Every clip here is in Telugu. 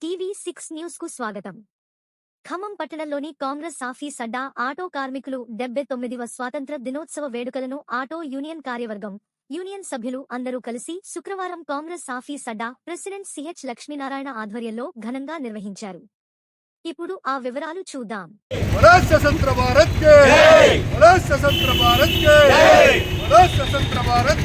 టీవీ సిక్స్ న్యూస్కు స్వాగతం. ఖమ్మం పట్టణంలోని కాంగ్రెస్ ఆఫీస్ అడ్డా ఆటో కార్మికులు డెబ్బై తొమ్మిదివ స్వాతంత్ర దినోత్సవ వేడుకలను ఆటో యూనియన్ కార్యవర్గం యూనియన్ సభ్యులు అందరూ కలిసి శుక్రవారం కాంగ్రెస్ ఆఫీస్ అడ్డా ప్రెసిడెంట్ సిహెచ్ లక్ష్మీనారాయణ ఆధ్వర్యంలో ఘనంగా నిర్వహించారు. ఇప్పుడు ఆ వివరాలు చూద్దాం. స్వతంత్ర భారత్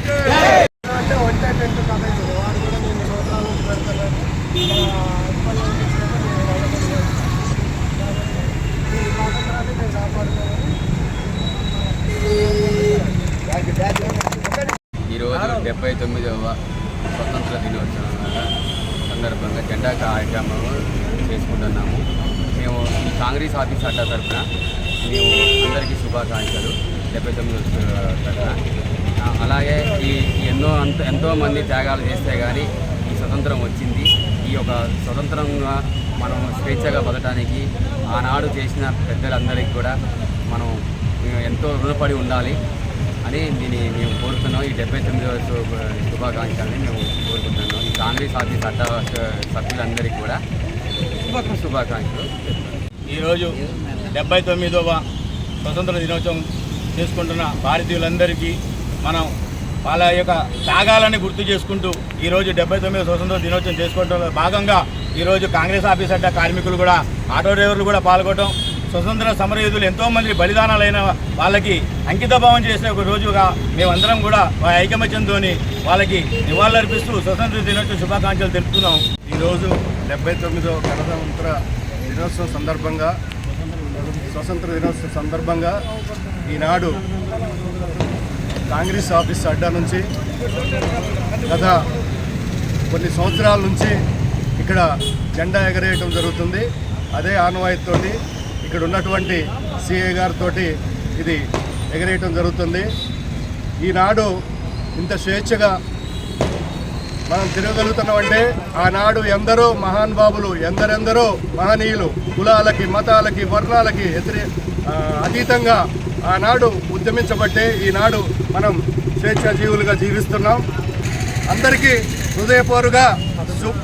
డెబ్బై తొమ్మిదవ స్వతంత్ర దినోత్సవం సందర్భంగా జెండా కార్యక్రమం చేసుకుంటున్నాము. మేము ఈ కాంగ్రెస్ ఆఫీస్ అడ్డా తరఫున మేము అందరికీ శుభాకాంక్షలు డెబ్బై తొమ్మిది తరఫున అలాగే ఈ ఎన్నో అంత ఎంతోమంది త్యాగాలు చేస్తే కానీ ఈ స్వతంత్రం వచ్చింది. ఈ యొక్క స్వతంత్రంగా మనం స్వేచ్ఛగా బతకడానికి ఆనాడు చేసిన పెద్దలందరికీ కూడా మనం ఎంతో రుణపడి ఉండాలి. అని దీన్ని మేము కోరుతున్నాం ఈ డెబ్బై తొమ్మిదవ శుభ- శుభాకాంక్షల్ని మేము కోరుకుంటున్నాం ఈ కాంగ్రెస్ ఆఫీస్ చట్ట సభ్యులందరికీ కూడా శుభ శుభాకాంక్షలు. ఈరోజు డెబ్బై తొమ్మిదవ స్వతంత్ర దినోత్సవం చేసుకుంటున్న భారతీయులందరికీ మనం వాళ్ళ యొక్క త్యాగాలని గుర్తు చేసుకుంటూ ఈరోజు డెబ్బై తొమ్మిది స్వతంత్ర దినోత్సవం చేసుకోవడంలో భాగంగా ఈరోజు కాంగ్రెస్ ఆఫీస్ అడ్డ కార్మికులు కూడా ఆటో డ్రైవర్లు కూడా పాల్గొనడం స్వతంత్ర సమరయోధులు ఎంతోమంది బలిదానాలైన వాళ్ళకి అంకితభావం చేసే ఒక రోజుగా మేమందరం కూడా మా ఐకమత్యంతో వాళ్ళకి నివాళులర్పిస్తూ స్వతంత్ర దినోత్సవ శుభాకాంక్షలు తెలుపుతున్నాం. ఈరోజు డెబ్బై తొమ్మిదో గణతంత్ర దినోత్సవం సందర్భంగా స్వతంత్ర దినోత్సవం సందర్భంగా ఈనాడు కాంగ్రెస్ ఆఫీస్ అడ్డా నుంచి గత కొన్ని సంవత్సరాల నుంచి ఇక్కడ జెండా ఎగరేయటం జరుగుతుంది. అదే ఆనవాయితోటి ఇక్కడ ఉన్నటువంటి సిఏ గారితో ఇది ఎగరేయటం జరుగుతుంది. ఈనాడు ఇంత స్వేచ్ఛగా మనం తిరగలుగుతున్నామంటే ఆనాడు ఎందరో మహానుభావులు ఎందరెందరో మహనీయులు కులాలకి మతాలకి వర్ణాలకి వ్యతిరే అతీతంగా ఆనాడు ఉద్యమించబట్టే ఈనాడు మనం స్వేచ్ఛా జీవులుగా జీవిస్తున్నాం. అందరికీ హృదయపూర్వక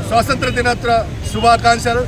స్వాతంత్ర దినోత్సవ శుభాకాంక్షలు.